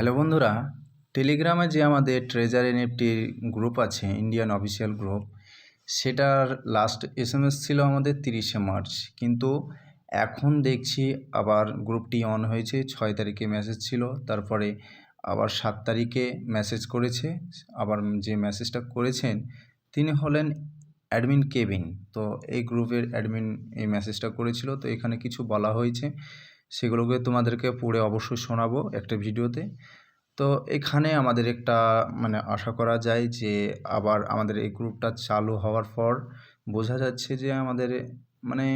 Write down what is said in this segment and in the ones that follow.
Hello বন্ধুরা টেলিগ্রামে যে আমাদের ট্রেজার এনএফটির গ্রুপ আছে ইন্ডিয়ান অফিসিয়াল গ্রুপ সেটার লাস্ট এস ছিল আমাদের তিরিশে মার্চ কিন্তু এখন দেখছি আবার গ্রুপটি অন হয়েছে, ছয় তারিখে মেসেজ ছিল, তারপরে আবার সাত তারিখে মেসেজ করেছে, আবার যে মেসেজটা করেছেন, তিনি হলেন অ্যাডমিন কেবিন তো এই গ্রুপের অ্যাডমিন এই মেসেজটা করেছিল, তো এখানে কিছু বলা হয়েছে। সেগুলোকে তোমাদেরকে পড়ে অবশ্যই শোনাবো একটা ভিডিওতে। তো এখানে আমাদের একটা মানে আশা করা যায় যে আবার আমাদের এই গ্রুপটা চালু হওয়ার পর বোঝা যাচ্ছে যে আমাদের মানে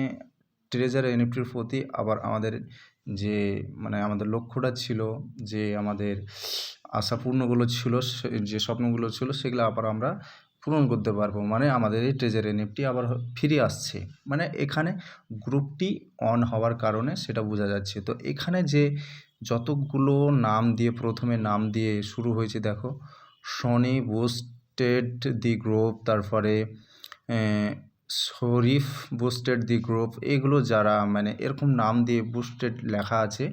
ট্রেজার এনএফটির প্রতি আবার আমাদের যে মানে আমাদের লক্ষ্যটা ছিল, যে আমাদের আশাপূর্ণগুলো ছিল যে স্বপ্নগুলো ছিল, সেগুলো আবার আমরা পূরণ করতে পারব। মানে আমাদের এই ট্রেজার এনএফটি আবার ফিরে আসছে। মানে এখানে গ্রুপটি অন হওয়ার কারণে সেটা বোঝা যাচ্ছে। তো এখানে যে যতগুলো নাম দিয়ে, প্রথমে নাম দিয়ে শুরু হয়েছে, দেখো সনি বুস্টেড দি গ্রুপ তারপরে শরীফ বুস্টেড দি গ্রুপ এগুলো যারা মানে এরকম নাম দিয়ে বুস্টেড লেখা আছে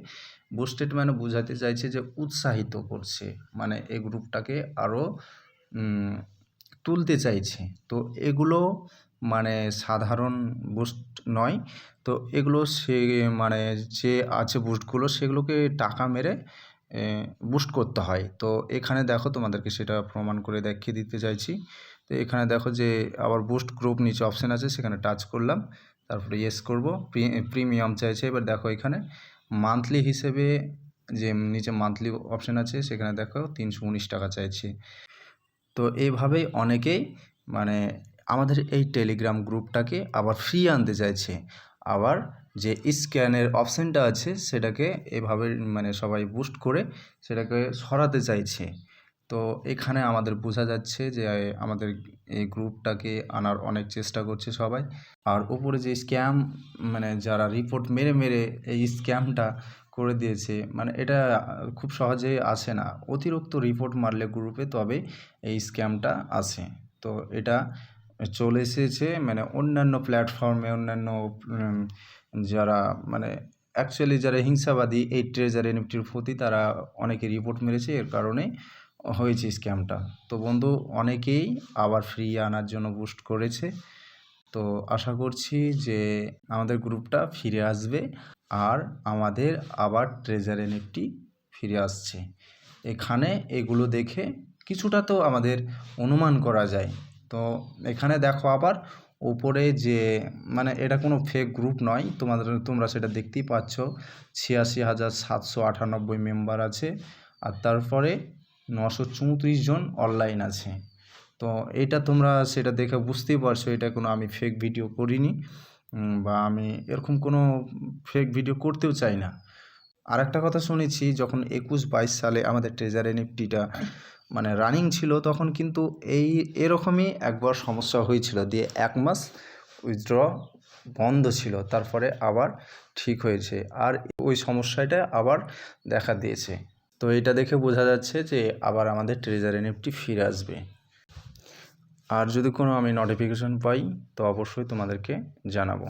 বুস্টেড মানে বোঝাতে চাইছে যে উৎসাহিত করছে। মানে এই গ্রুপটাকে আরও তুলতে চাইছে। তো এগুলো মানে সাধারণ বুস্ট নয়। তো এগুলো সে মানে যে আছে বুস্টগুলো সেগুলোকে টাকা মেরে বুস্ট করতে হয়। তো এখানে দেখো তোমাদেরকে সেটা প্রমাণ করে দেখিয়ে দিতে চাইছি। তো এখানে দেখো যে আবার বুস্ট গ্রুপ নিচে অপশান আছে, সেখানে টাচ করলাম। তারপরে ইয়েস করব। প্রিমিয়াম চাইছে। এবার দেখো এখানে মান্থলি হিসেবে যে নিচে মান্থলি অপশান আছে, সেখানে দেখো তিনশো উনিশ টাকা চাইছে। তো এইভাবেই অনেকেই মানে আমাদের এই টেলিগ্রাম গ্রুপটাকে আবার ফ্রি আনতে চাইছে। আবার যে স্ক্যানের অপশানটা আছে সেটাকে এভাবে মানে সবাই বুস্ট করে সেটাকে সরাতে চাইছে। তো এখানে আমাদের বোঝা যাচ্ছে যে আমাদের এই গ্রুপটাকে আনার অনেক চেষ্টা করছে সবাই। আর উপরে যে স্ক্যাম মানে যারা রিপোর্ট মেরে মেরে এই স্ক্যামটা করে দিয়েছে। মানে এটা খুব সহজে আসে না। অতিরিক্ত রিপোর্ট মারলে গ্রুপে তবে এই স্ক্যামটা আসে। তো এটা চলে এসেছে। মানে অন্যান্য প্ল্যাটফর্মে অন্যান্য যারা মানে অ্যাকচুয়ালি যারা হিংসাবাদী, এই ট্রেজার এনএফটির প্রতি তারা অনেকে রিপোর্ট মেরেছে। এর কারণে হয়েছে স্ক্যামটা তো বন্ধু, অনেকেই আবার ফ্রি আনার জন্য বুস্ট করেছে। তো আশা করছি যে আমাদের গ্রুপটা ফিরে আসবে আর আমাদের আবার ট্রেজার এনএফটি ফিরে আসছে। এখানে এগুলো দেখে কিছুটা তো আমাদের অনুমান করা যায়। তো এখানে দেখো আবার উপরে যে মানে এটা কোনো ফেক গ্রুপ নয়, তোমাদের তোমরা সেটা দেখতেই পাচ্ছ। ছিয়াশি হাজার সাতশো আটানব্বই মেম্বার আছে আর তারপরে নশো চৌত্রিশ জন অনলাইন আছে। তো এটা তোমরা সেটা দেখে বুঝতেই পারছ, এটা কোনো আমি ফেক ভিডিও করিনি বা আমি এরকম কোনো ফেক ভিডিও করতেও চাই না। আর একটা কথা শুনেছি, যখন একুশ বাইশ সালে আমাদের ট্রেজার এনএফটিটা মানে রানিং ছিল, তখন কিন্তু এই, এরকমই একবার সমস্যা হয়েছিল দিয়ে এক মাস উইথড্র বন্ধ ছিল, তারপরে আবার ঠিক হয়েছে। আর ওই সমস্যাটা আবার দেখা দিয়েছে। তো এটা দেখে বোঝা যাচ্ছে যে আবার আমাদের ট্রেজার এনএফটি ফিরে আসবে। আর যদি কোনো আমি নোটিফিকেশন পাই তো অবশ্যই তোমাদেরকে জানাব।